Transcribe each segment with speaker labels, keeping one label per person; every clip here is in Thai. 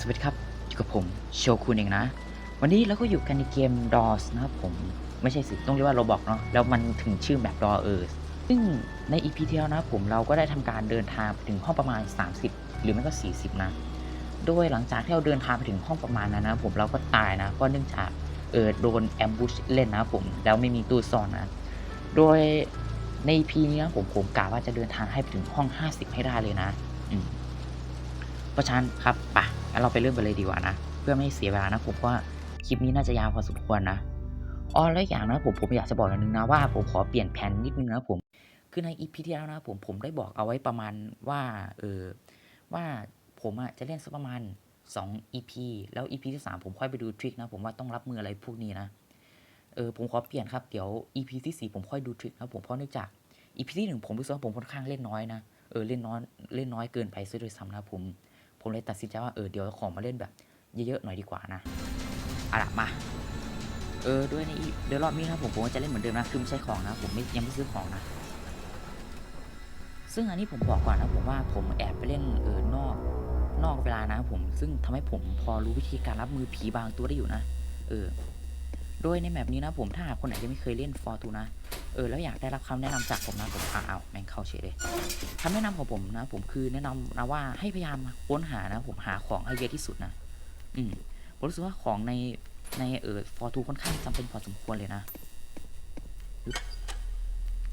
Speaker 1: สวัสดีครับ อยู่กับผมโชคุณเองนะ วันนี้เราก็อยู่กันในเกม DOS นะครับผม ไม่ใช่สิ ต้องเรียกว่าโรบอกเนาะ แล้วมันถึงชื่อแบบ d o เออซึ่งใน EP ที่แล้วนะผมเราก็ได้ทำการเดินทางไปถึงห้องประมาณ 30 หรือไม่ก็ 40 นะ โดยหลังจากที่เราเดินทางไปถึงห้องประมาณนั้นนะผมเราก็ตายนะ ก็เนื่องจากเออโดนแอมบูชเล่นนะผม แล้วไม่มีตู้ซ่อนนะ โดยใน EP นี้นะผมผมกะว่าจะเดินทางให้ไปถึงห้อง 50 ให้ได้เลยนะ อืมเพราะฉะนั้นครับไปะ งั้นเราไปเริ่มกันเลยดีกว่านะ เพื่อไม่ให้เสียเวลานะผมว่าคลิปนี้น่าจะยาวพอสมควรนะอ๋อแล้วอย่างนะผมผมอยากจะบอกอย่างนึงนะว่าผมขอเปลี่ยนแผนนิดนึงนะผม คือในอีพีที่แล้วนะผมผมได้บอกเอาไว้ประมาณว่าเออว่าผมอะจะเล่นสักประมาณ2 EP แล้ว EP ที่ 3 ผมค่อยไปดูทริคนะ ผมว่าต้องรับมืออะไรพวกนี้นะเออผมขอเปลี่ยนครับเดี๋ยว EP ที่ 4 ผมค่อยดูทริคนะผมเพราะเนื่องจาก EP ที่หนึ่งผมรู้สึกว่าผมค่อนข้างเล่นน้อยนะเออเล่นน้อยเล่นน้อยเกินไปซะด้วยซ้ำนะผม ผมเลยตัดสินใจว่าเออเดี๋ยวขอมาเล่นแบบ เยอะๆหน่อยดีกว่านะอาล่ะมา เออด้วยในเดี๋ยวรอบนี้นะผมผมจะเล่นเหมือนเดิมนะคือไม่ใช่ของนะ ผมไม่ยังไม่ซื้อของนะ ซึ่งอันนี้ผมบอกก่อนนะผมว่าผมแอบไปเล่นเออนอกนอกเวลานะผมซึ่งทำให้ผมพอรู้วิธีการรับมือผีบางตัวได้อยู่นะ เออ โดยในแมปนี้นะผมถ้าหากคนไหนยังไม่เคยเล่นฟอร์ตูนะ ออแล้วอยากได้รับคำแนะนำจากผมนะผมอ้าวแม่งเข้าเฉยเลยคำแนะนำของผมนะ ผมคือแนะนำนะว่าให้พยายามค้นหานะ ผมหาของให้เยอะที่สุดนะอืมผมรู้สึกว่าของในในเออฟอร์ทูค่อนข้างจำเป็นพอสมควรเลยนะ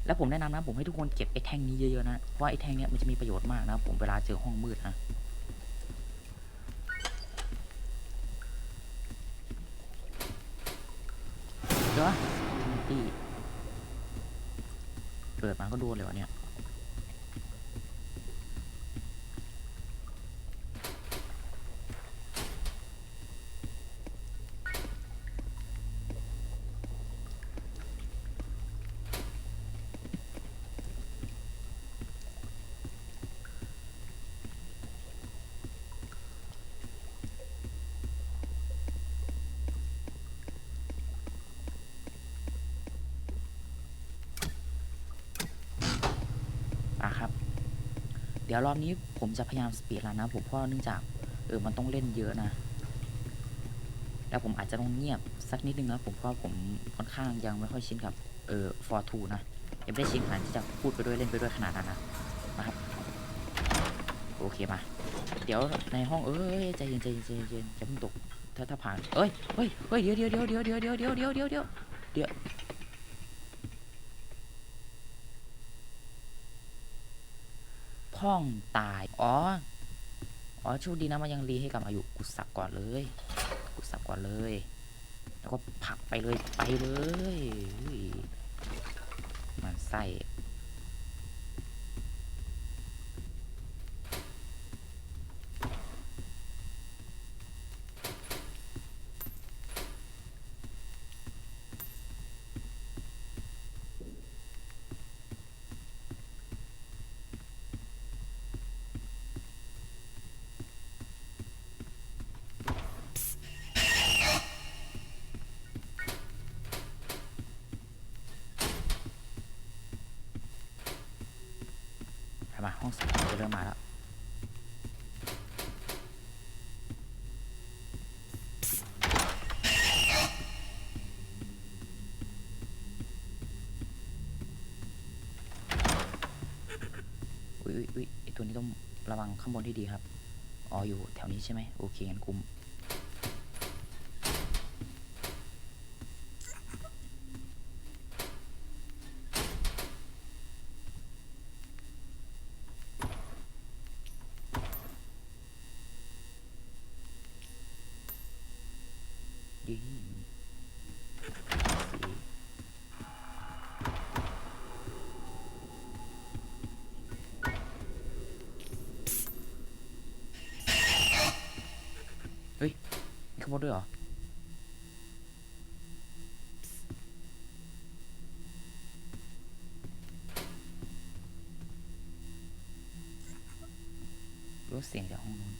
Speaker 1: แล้วผมแนะนำนะ ผมให้ทุกคนเก็บไอ้แท่งนี้เยอะๆนะเพราะไอ้แท่งเนี้ยมันจะมีประโยชน์มากนะ ผมเวลาเจอห้องมืดนะเดี๋ยวตี้ เปิดมาก็โดนเลยวะเนี่ย อะครับ เดี๋ยวรอบนี้ผมจะพยายามสปีดรันนะ ผมเพราะเนื่องจากเออมันต้องเล่นเยอะนะ แล้วผมอาจจะต้องเงียบสักนิดนึงนะผมเพราะผมค่อนข้างยังไม่ค่อยชินกับเออฟอร์ทูนะยังไม่ได้ชินขนาดที่จะพูดไปด้วยเล่นไปด้วยขนาดนั้นนะนะครับ โอเคมา เดี๋ยวในห้องเอ้ยใจเย็นใจเย็นใจเย็นใจเย็นจะเพิ่งตกถ้าถ้าผ่านเอ้ยเฮ้ยเฮ้ยเดี๋ยวเดี๋ยวเดี๋ยวเดี๋ยวเดี๋ยวเดี๋ยวเดี๋ยวเดี๋ยวเดี๋ยวเดี๋ยว พ่องตาย อ๋อ อ๋อโชคดีนะมันยังรีให้กลับอายุกุสับก่อนเลยกุสับก่อนเลย แล้วก็ผักไปเลยไปเลยอุ้ยมันไส้ องสองจะเริ่มมาแล้วอุ้ยอุ้ยอุ้ยไอตัวนี้ต้องระวังข้างบนที่ดีครับ อ๋ออยู่แถวนี้ใช่ไหมโอเคงั้นคุมยี่สี่มี ข้างบนด้วยเหรอรู้เสียงจากห้องนู้น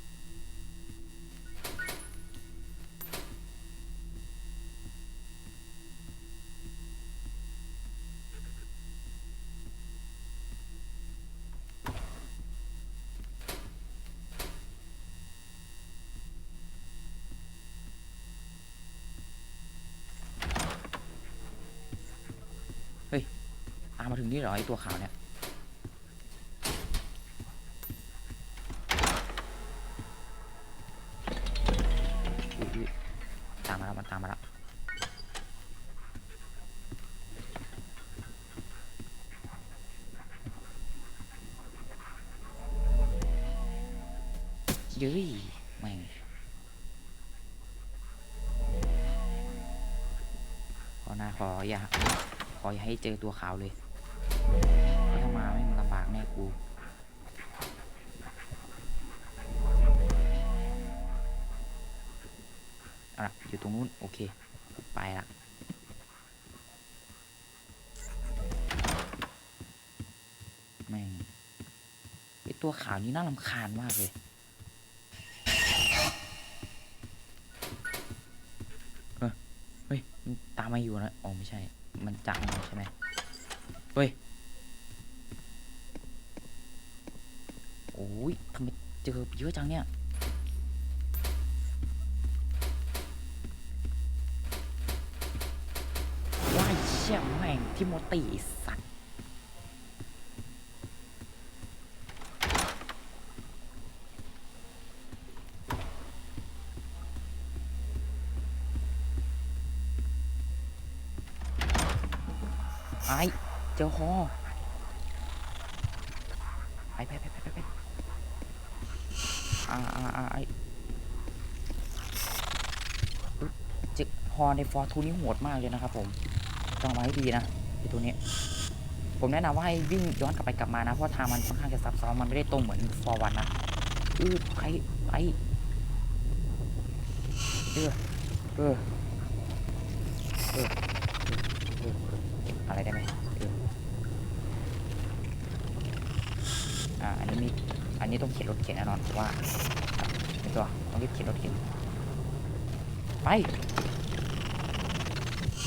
Speaker 1: ามมาถึงนี่เหรอไอตัวขาวเนี่ยอุ๊ยอุ๊ยตามมาแล้วมันตามมาแล้วเย้ยแม่งขอหน้าขออย่าขออย่าให้เจอตัวขาวเลย อาละอยู่ตรงนู้น โอเค ไปละแม่งไอตัวขาวนี้น่ารำคาญมากเลย เออเฮ้ยตามมาอยู่นะอ๋อไม่ใช่ มันจับมันใช่ไหมเฮ้ย โอ้ยทำไมเจอเยอะจังเนี่ย ชี่ยแม่งทิโมตีสัตว์ไอ้เจอฮอไปไปไปไปไปไปอ่าอ่าอ่าไอ้อุ๊ยเจอฮอในฟอร์ทูนี่โหดมากเลยนะครับผม ต้องเอามาให้ดีนะไอตัวนี้ ผมแนะนำว่าให้วิ่งย้อนกลับไปกลับมานะ เพราะทางมันค่อนข้างจะซับซ้อนมันไม่ได้ตรงเหมือนฟอร์วันนะอือไปไปเออเออเออเอะไรได้ไหมอ่าอันนี้มีอันนี้ต้องเขียนรถเขียนแน่นอนเพราะว่าเป็นตัวต้องรีบเขียนรถเขียนไป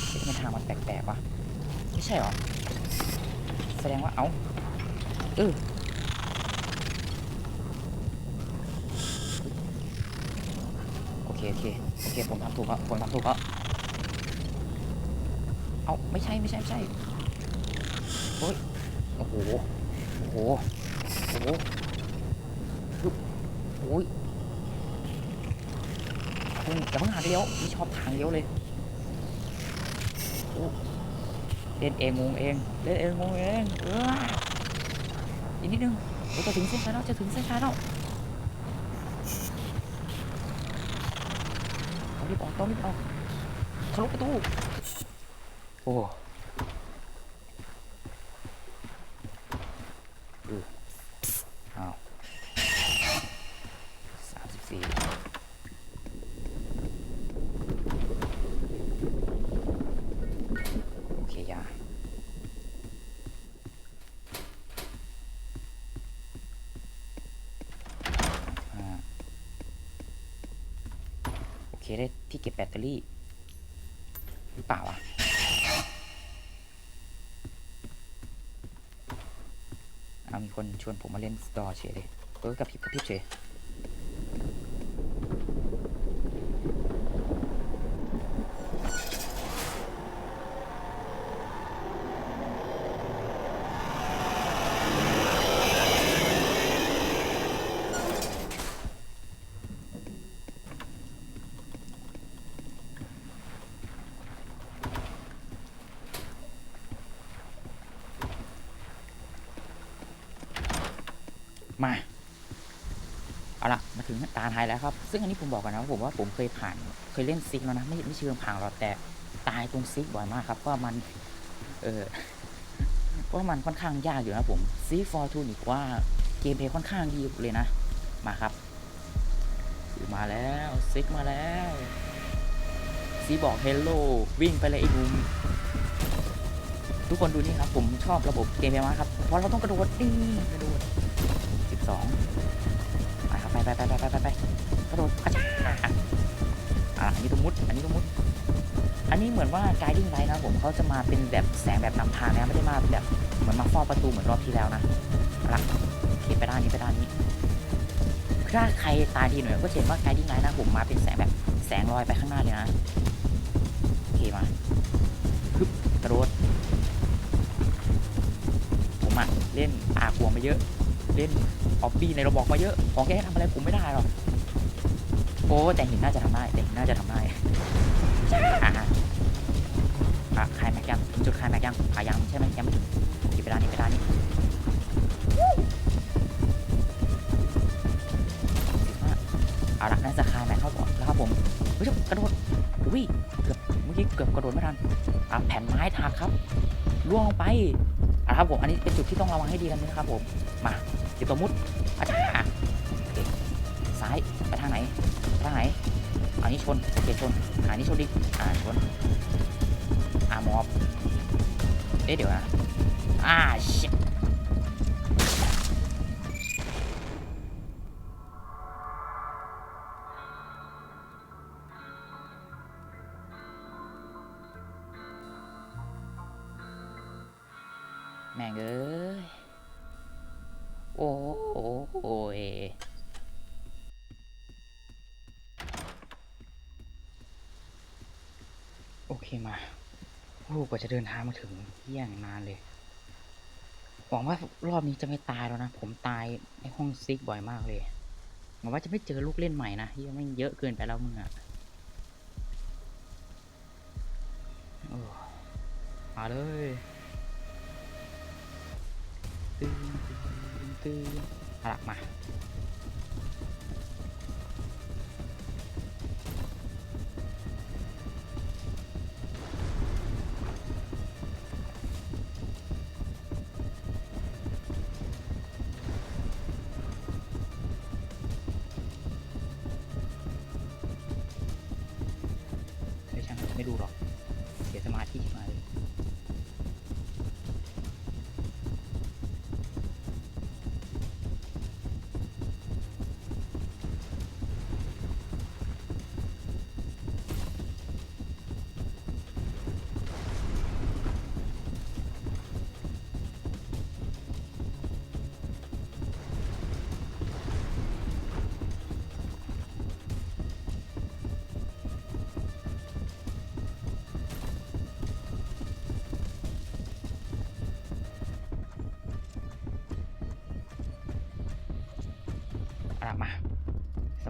Speaker 1: เอ๊ะทางมันแปลกๆวะไม่ใช่หรอ แสดงว่าเอาเออโอเค โอเค โอเค ผมทำถูกแล้วผมทำถูกแล้วเอาไม่ใช่ ไม่ใช่ ไม่ใช่โอ้ย โอ้โห โอ้โห โอ้โหโอ้ยคุณอย่าเพิ่งหาเลี้ยวไม่ชอบทางเลี้ยวเลย เล่นเองงงเองเล่นเองงงเองเอออีกนิดนึงเราจะถึงเส้นชัยแล้วจะถึงเส้นชัยแล้วต้องรีบออกต้องรีบออกทะลุประตูโอ้เอออ้าวสามสิบสี่โอเคยา อ่าโอเค ได้ที่เก็บแบตเตอรี่ หรือเปล่าวะเอามีคนชวนผมมาเล่นสตอร์เฉยเลยเออกระพริบกระพริบเฉย ถึงตาท้ายแล้วครับ ซึ่งอันนี้ผมบอกกันนะผมว่าผมเคยผ่านเคยเล่นซิกแล้วนะไม่ไม่เชิงผ่านหรอกแต่ตายตรงซิกบ่อยมากครับเพราะว่ามัน เออว่ามันค่อนข้างยากอยู่นะผมซีฟอร์ทูนี่ว่าเกมเพย์ค่อนข้างดีเลยนะ มาครับมาแล้วซิกมาแล้วซีบอกเฮลโลวิ่งไปเลยไอ้บูมทุกคนดูนี่ครับ ผมชอบระบบเกมเพย์มากครับ เพราะเราต้องกระโดดดิ้งกระโดดสิบสอง ไปไปไปไปไปไปไปไปกระโดดกระชากอะอันนี้ตัวมุด อันนี้ตัวมุด อันนี้เหมือนว่า guiding light นะผมเขาจะมาเป็นแบบแสงแบบนำทางนะไม่ได้มาแบบเหมือนมาเฝ้าประตูเหมือนรอบที่แล้วนะเอาละโอเคไปด้านนี้ไปด้านนี้ถ้าใครตาดีหน่อยก็เห็นว่า guiding light นะผมมาเป็นแสงแบบแสงลอยไปข้างหน้าเลยนะโอเคมาฮึบกระโดดผมอะเล่นอากัวมาเยอะ เล่น ออบบี้ในระบอกมาเยอะ ของแกทำอะไรผมไม่ได้หรอก โอ้แต่หินน่าจะทำได้ แต่หินน่าจะทำได้อ่าอะคลายแม็กยังถึงจุดคลายแม็กยังอะยังใช่ไหมยังไม่ถึงไปด้านนี้ไปด้านนี้เอาละน่าจะคลายแม็กเข้าก่อนแล้วครับผมเฮ้ยกระโดดอุ้ยเกือบเมื่อกี้เกือบกระโดดไม่ทันอะแผ่นไม้ทักครับล่วงลงไปอะครับผมอันนี้เป็นจุดที่ต้องระวังให้ดีกันนะครับผม มาเดี๋ยวตัวมุดอาจารย์โอเคซ้ายไปทางไหนทางไหนอันนี้ชนโอเคชนอันนี้ชนดิอ่าชนอ่ามอบเอ๊ะเดี๋ยวนะอ่าชิแม่งเอ้ โอ้โหโอ้ยโอเคมาโอ้กว่าจะเดินทางมาถึงเที่ยงนานเลย หวังว่ารอบนี้จะไม่ตายแล้วนะ ผมตายในห้องซิกบ่อยมากเลย หวังว่าจะไม่เจอลูกเล่นใหม่นะที่ไม่เยอะเกินไปแล้วมึงอะอ้มาเลย ตื่นตื่นเอหละมา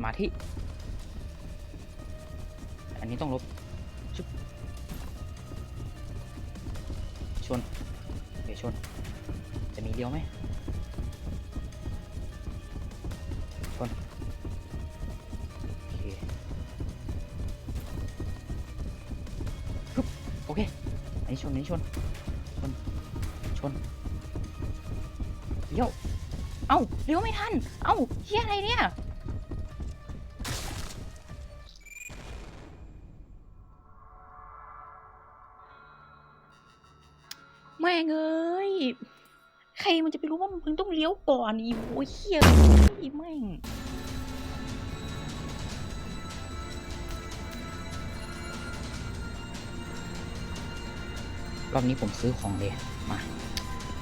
Speaker 1: มาธิ อันนี้ต้องลบชุบชนเดี๋ยวชน จะมีเลี้ยวไหมชนโอเคฮึบโอเค อันนี้ชนอันนี้ชน ชน ชนเลี้ยว เอ้าเลี้ยวไม่ทัน เอ้าเฮียอะไรเนี่ย รมันจะไปรู้ว่ามึงต้องเลี้ยวก่อนอีโอ้ยเฮียอีแม่งรอบนี้ผมซื้อของเลยมา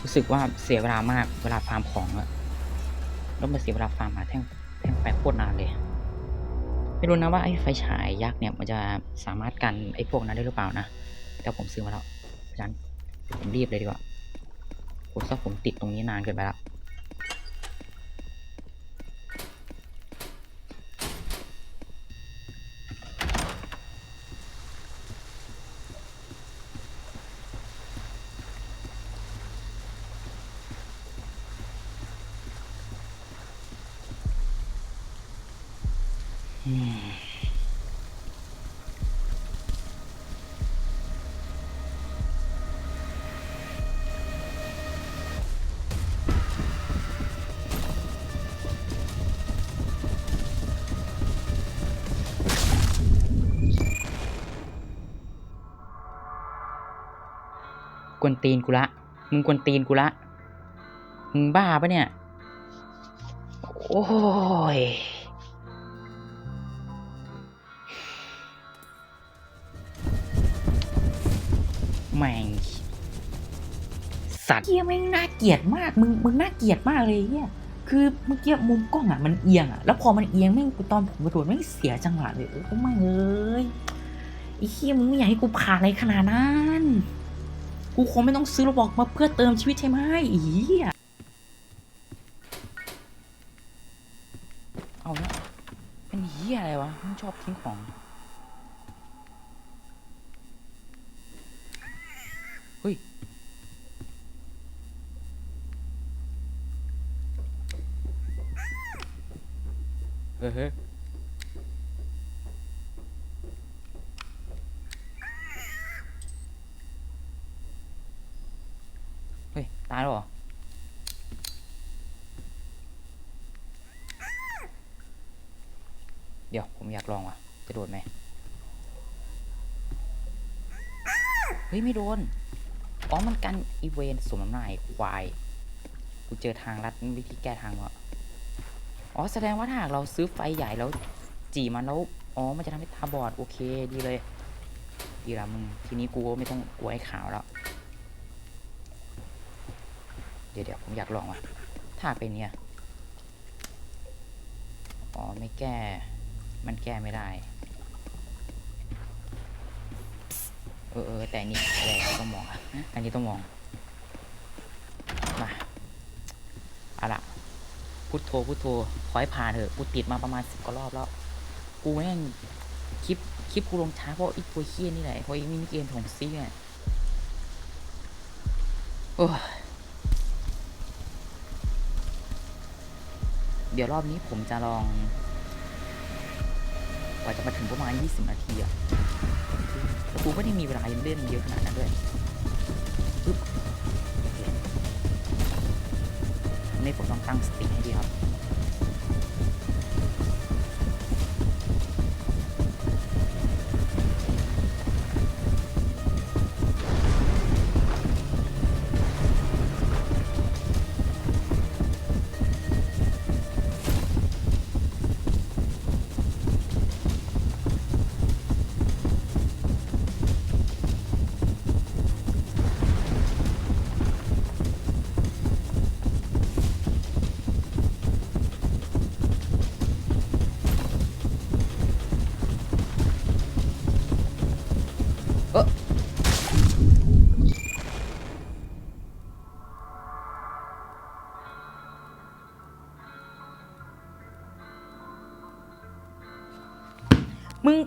Speaker 1: รู้สึกว่าเสียเวลามากเวลาฟาร์มของอะแล้วมาเสียเวลาฟาร์มหาแท่งแท่งไฟโคตรนานเลย ไม่รู้นะว่าไอ้ไฟฉายยักษ์เนี่ยมันจะสามารถกันไอ้พวกนั้นได้หรือเปล่านะ แต่ผมซื้อมาแล้ว เพราะฉะนั้นผมรีบเลยดีกว่า ผมว่าผมติดตรงนี้นานเกินไปละ วนตีนกูละ มึงกวนตีนกูละ มึงบ้าปะเนี่ย โอ้ยแม่งสัตว์เฮียแม่งน่าเกลียดมาก มึง มึงน่าเกลียดมากเลยเฮียคือเมื่อกี้มุมกล้องอะมันเอียงอะ แล้วพอมันเอียงแม่งตอนผมกระโดดแม่งเสียจังหวะเลยโอ้ไม่เอ้ยไอ้เฮียมึงไม่อยากให้กูผ่านอะไรขนาดนั้น กูคงไม่ต้องซื้อโรบอกมาเพื่อเติมชีวิตใช่ไหมอีเอาละเป็นเฮียอะไรวะมันชอบทิ้งของ เฮ้ย เฮ้ยเฮ้ยเฮ้ย ตายแล้วเหรอเดี๋ยวผมอยากลองว่ะ จะโดนไหมเฮ้ย ไม่โดน อ๋อ มันกันอีเวนสมน้ำหน้าไอ้ควาย กูเจอทางลัดวิธีแก้ทางแล้วอ๋อ แสดงว่าถ้าหากเราซื้อไฟใหญ่แล้วจีมันแล้ว อ๋อ มันจะทำให้ตาบอด โอเค ดีเลย ดีละมึง ทีนี้กูไม่ต้องกลัวไอ้ขาวแล้ว เดี๋ยวเดี๋ยวผมอยากลองว่ะถ้าเป็นเนี่ยอ๋อไม่แก้ มันแก้ไม่ได้ เออเออแต่นี่แต่นี่ต้องมองอะอันนี้ต้องมอง มาเอาล่ะพุทโธพุทโธขอให้ผ่านเถอะกูติดมาประมาณสิบกว่ารอบแล้ว กูแม่งคลิปคลิปกูลงช้าเพราะอีตัวเคียนี่แหละเพราะอีมินิเกมของซีเนี่ยโอ้ย เดี๋ยวรอบนี้ผมจะลอง กว่าจะมาถึงประมาณ 20 นาทีอะแต่กูไม่ได้มีเวลาเล่นเยอะขนาดนั้นด้วยนี่ผมต้องตั้งสติให้ดีครับ มึง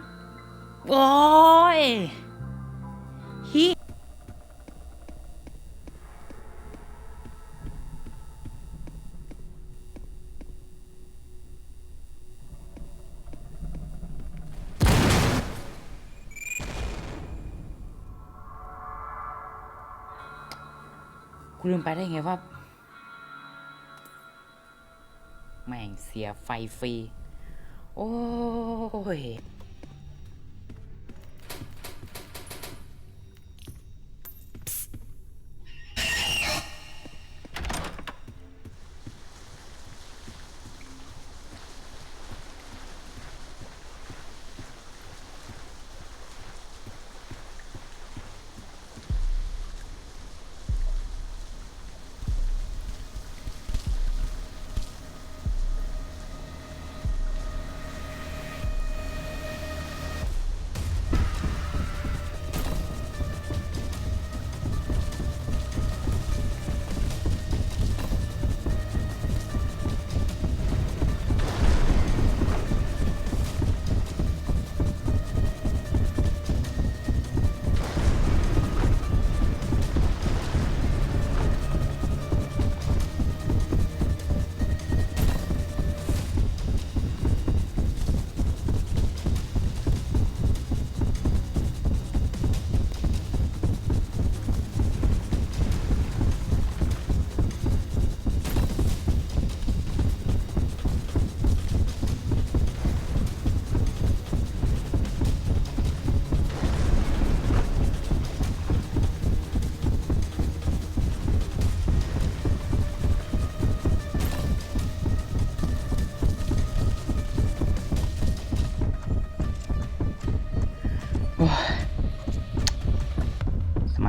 Speaker 1: โอ้ยฮิกูลืมไปได้ไงว่า แม่งเสียไฟฟรี โอ้ย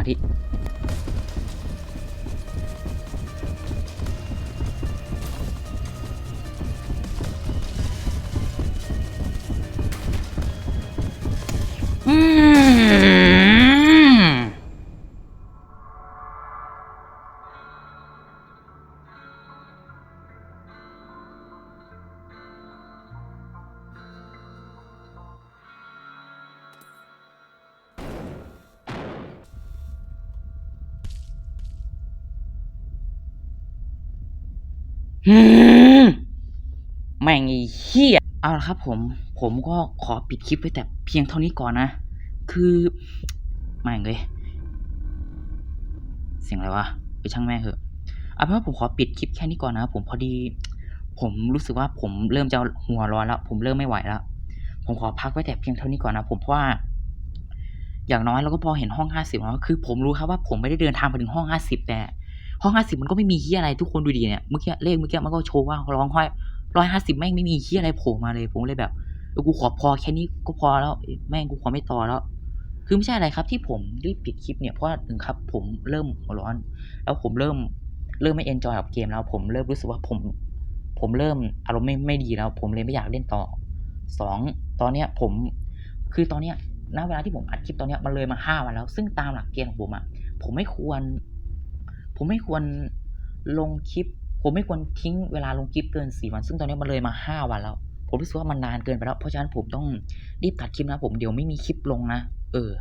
Speaker 1: สม แม่งไอ้เหี้ยเอาละครับผม ผมก็ขอปิดคลิปไว้แต่เพียงเท่านี้ก่อนนะ คือแม่งเลยเสียงอะไรวะ ไปช่างแม่งเถอะเอาเป็นว่าผมขอปิดคลิปแค่นี้ก่อนนะผมพอดี ผมรู้สึกว่าผมเริ่มจะหัวร้อนแล้ว ผมเริ่มไม่ไหวแล้วผมขอพักไว้แต่เพียงเท่านี้ก่อนนะผมเพราะว่า อย่างน้อยเราก็พอเห็นห้องห้าสิบแล้วคือ ผมรู้ครับว่าผมไม่ได้เดินทางไปถึงห้องห้าสิบแต่ ห้องห้าสิบมันก็ไม่มีเฮียอะไรทุกคนดูดีเนี่ยเมื่อกี้เลขเมื่อกี้มันก็โชว์ว่าร้องห้อยร้อยห้าสิบแม่งไม่มีเฮียอะไรโผล่มาเลยผมเลยแบบเออกูขอพอแค่นี้ก็พอแล้วแม่งกูขอไม่ต่อแล้ว คือไม่ใช่อะไรครับที่ผมรีบปิดคลิปเนี่ยเพราะว่าหนึ่งครับ ผมเริ่มหัวร้อน แล้วผมเริ่มเริ่มไม่เอนจอยกับเกมแล้ว ผมเริ่มรู้สึกว่าผม ผมเริ่มอารมณ์ไม่ไม่ดีแล้ว ผมเลยไม่อยากเล่นต่อสองตอนเนี้ยผมคือตอนเนี้ยณเวลาที่ผมอัดคลิปตอนเนี้ยมันเลยมาห้าวันแล้ว ซึ่งตามหลักเกณฑ์ของผมอะผมไม่ควร ผมไม่ควรลงคลิป ผมไม่ควรทิ้งเวลาลงคลิปเกินสี่วัน ซึ่งตอนนี้มันเลยมาห้าวันแล้ว ผมรู้สึกว่ามันนานเกินไปแล้ว เพราะฉะนั้นผมต้องรีบตัดคลิปนะผมเดี๋ยวไม่มีคลิปลงนะ เออ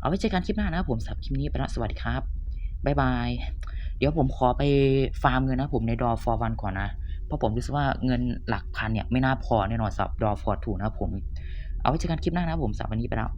Speaker 1: เอาไว้เจอกันคลิปหน้านะผมสับคลิปนี้ไปแล้วสวัสดีครับบายบาย เดี๋ยวผมขอไปฟาร์มเงินนะผมในดอฟอร์วันก่อนนะ เพราะผมรู้สึกว่าเงินหลักพันเนี่ยไม่น่าพอแน่นอนสำหรับดอฟอร์ทูนะผม เอาไว้เจอกันคลิปหน้านะผมสับวันนี้ไปแล้ว